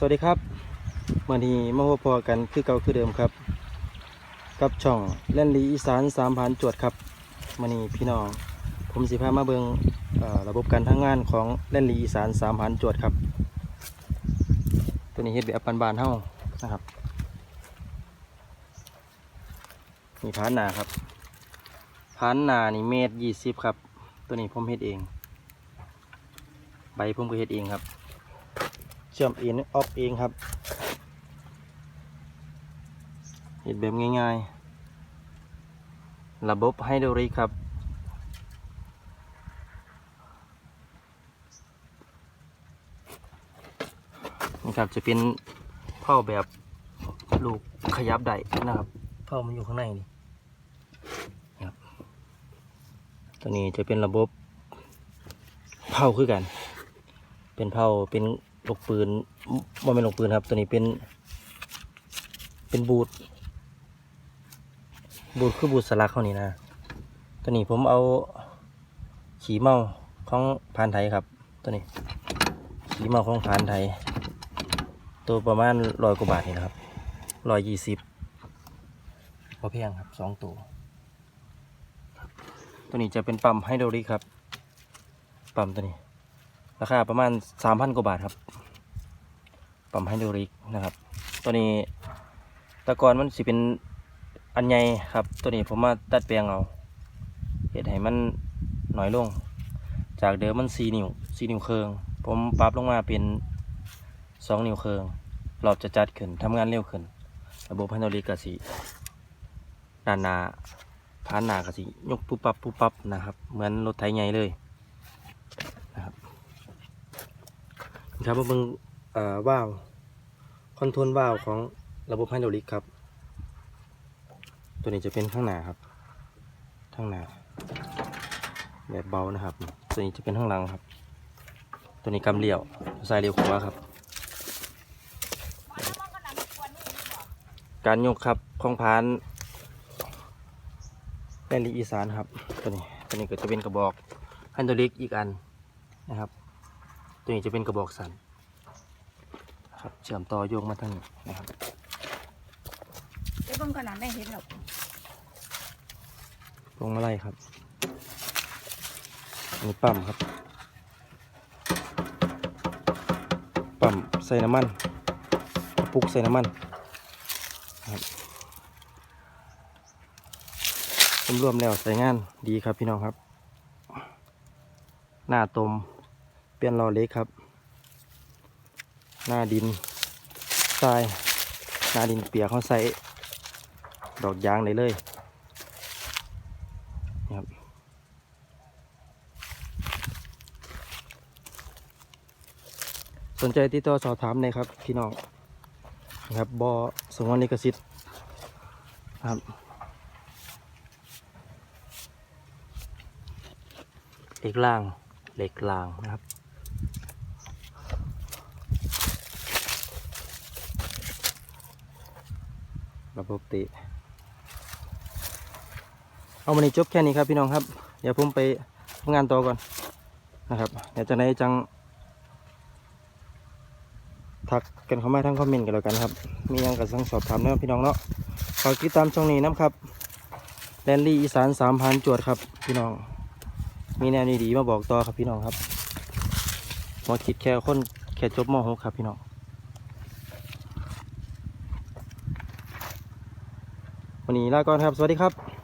สวัสดีครับมื่อนี้มาพบพอกันคือเก่าคือเดิมครับ กับช่องเล่นลีอีสานสามพันจวดครับมื่อนี้พี่น้อง ผมสิพามาเบิงเระบบการทำงานของเล่นลีอีสานสามพันจวดครับ ตัวนี้เฮ็ดแบบปันบานเท่านะครับนี่พานนาครับพานนานี่เมตรยี่สิบครับ ตัวนี้ผมเฮ็ดเอง ใบผมก็เฮ็ดเองครับ ชื่อมเองออฟเองครับเห็ดแบบง่ายๆ ระบบไฮดรอลิกครับนี่ครับจะเป็นเผาแบบลูกขยับได้นะครับเผามันอยู่ข้างในนี่ครับตัวนี้จะเป็นระบบเผาคือกัน เป็นเผาเป็น ลูกปืนบ่เป็นลูกปืนครับ ตัวนี้เป็น เป็นบูทบูทคือบูทสลักเขานี่นะ ตัวนี้ผมเอาขี่เมาของพานไทยครับ ตัวนี้ขี่เมาของพานไทย ตัวประมาณร้อยกว่าบาทนี่นะครับร้อยยี่สิบพอเพียงครับสองตัว ตัวนี้จะเป็นปั๊มไฮดรอลิกครับ ปั๊มตัวนี้ ราคาประมาณสามพันกว่าบาทครับ ปั๊มไฮดรอลิกนะครับ ตัวนี้ตะกอนมันสิเป็นอันใหญ่ครับ ตัวนี้ผมมาดัดแปลงเอาเหตุให้มันน้อยลง จากเดิมมันสี่นิ้วสี่นิ้วเคือง ผมปรับลงมาเป็นสองนิ้วเคืองรอบจะจัดขึ้นทำงานเร็วขึ้น ระบบไฮดรอลิกกสิด้านหน้าพานหน้ากสิยกปุ๊บปั๊บปุ๊บปับนะครับ เหมือนรถไถใหญ่เลย ครับมาเบิ่งเอ่าวคอนโทรลวาวของระบบไฮดรอลิกครับ ตัวนี้จะเป็นข้างหน้าครับ ข้างหน้าแบบเบานะครับ ตัวนี้จะเป็นข้างหลังครับ ตัวนี้กำเลี้ยวซ้ายเลี้ยวขวาครับ การยกครับของพานแลนลีอีสานครับ ตัวนี้ตัวนี้ก็จะเป็นกระบอกไฮดรอลิกอีกอันนะครับ ตัวนี้จะเป็นกระบอกสันครับเชื่อมต่อโยงมาทางนี้นะครับไอ้เบิ่งขนาดได้เห็นหรอกลงมาไล่ครับอันนี้ปั๊มครับ ปั๊มใส่น้ำมันกระปุกใส่น้ำมันครับรวมๆแล้วใส่งานดีครับพี่น้องครับ หน้าตม เปลี่ยนล้อเล็กครับ หน้าดินทรายหน้าดินเปียกเขาใส่ดอกยางได้เลยนะครับสนใจติดต่อสอบถามเลยครับพี่น้องนะครับบอสงวนลิขสิทธิ์ครับเหล็กล่างเหล็กล่างนะครับ ระบบติเอาวันนี้จบแค่นี้ครับพี่น้องครับเดี๋ยวผมไปทำงานต่อก่อนนะครับเดี๋ยวจะไหนจังทักกันเข้ามาทั้งคอมเมนต์กันแล้วกันครับ มียังกับสังสอบถามนะพี่น้องเนาะฝากติดตามช่องนี้นะครับแลนลี่อีสานสามพันจวดครับพี่น้อง มีแนวดีๆมาบอกต่อครับพี่น้องครับมาคิดแค่คนแค่จบม .6 ครับพี่น้อง วันนี้ลาก่อนครับ สวัสดีครับ